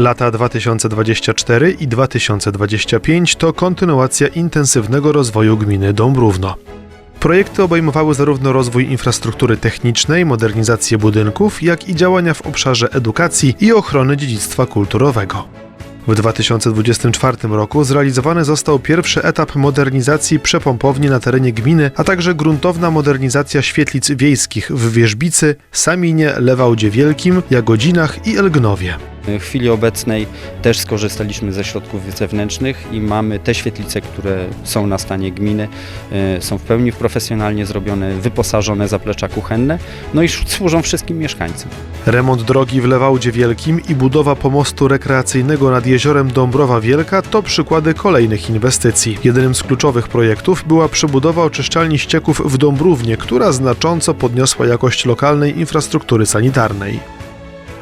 Lata 2024 i 2025 to kontynuacja intensywnego rozwoju gminy Dąbrówno. Projekty obejmowały zarówno rozwój infrastruktury technicznej, modernizację budynków, jak i działania w obszarze edukacji i ochrony dziedzictwa kulturowego. W 2024 roku zrealizowany został pierwszy etap modernizacji przepompowni na terenie gminy, a także gruntowna modernizacja świetlic wiejskich w Wierzbicy, Saminie, Lewałdzie Wielkim, Jagodzinach i Elgnowie. W chwili obecnej też skorzystaliśmy ze środków zewnętrznych i mamy te świetlice, które są na stanie gminy, e, są w pełni profesjonalnie zrobione, wyposażone zaplecza kuchenne, no i służą wszystkim mieszkańcom. Remont drogi w Lewałdzie Wielkim i budowa pomostu rekreacyjnego nad jeziorem Dąbrowa Wielka to przykłady kolejnych inwestycji. Jednym z kluczowych projektów była przebudowa oczyszczalni ścieków w Dąbrównie, która znacząco podniosła jakość lokalnej infrastruktury sanitarnej.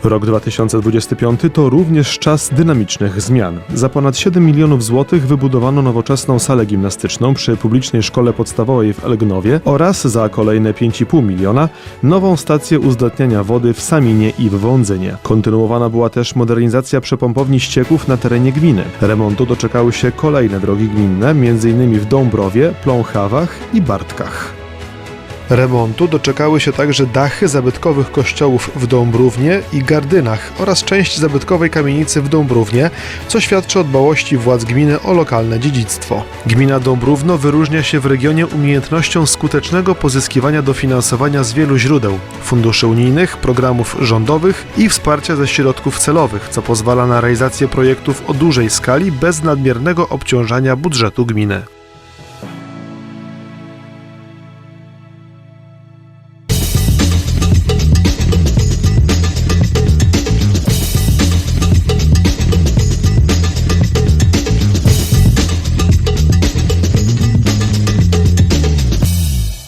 Rok 2025 to również czas dynamicznych zmian. Za ponad 7 milionów złotych wybudowano nowoczesną salę gimnastyczną przy publicznej szkole podstawowej w Elgnowie oraz za kolejne 5,5 miliona nową stację uzdatniania wody w Saminie i w Wądzynie. Kontynuowana była też modernizacja przepompowni ścieków na terenie gminy. Remontu doczekały się kolejne drogi gminne, m.in. w Dąbrowie, Pląchawach i Bartkach. Remontu doczekały się także dachy zabytkowych kościołów w Dąbrównie i Gardynach oraz część zabytkowej kamienicy w Dąbrównie, co świadczy o dbałości władz gminy o lokalne dziedzictwo. Gmina Dąbrówno wyróżnia się w regionie umiejętnością skutecznego pozyskiwania dofinansowania z wielu źródeł, funduszy unijnych, programów rządowych i wsparcia ze środków celowych, co pozwala na realizację projektów o dużej skali bez nadmiernego obciążania budżetu gminy.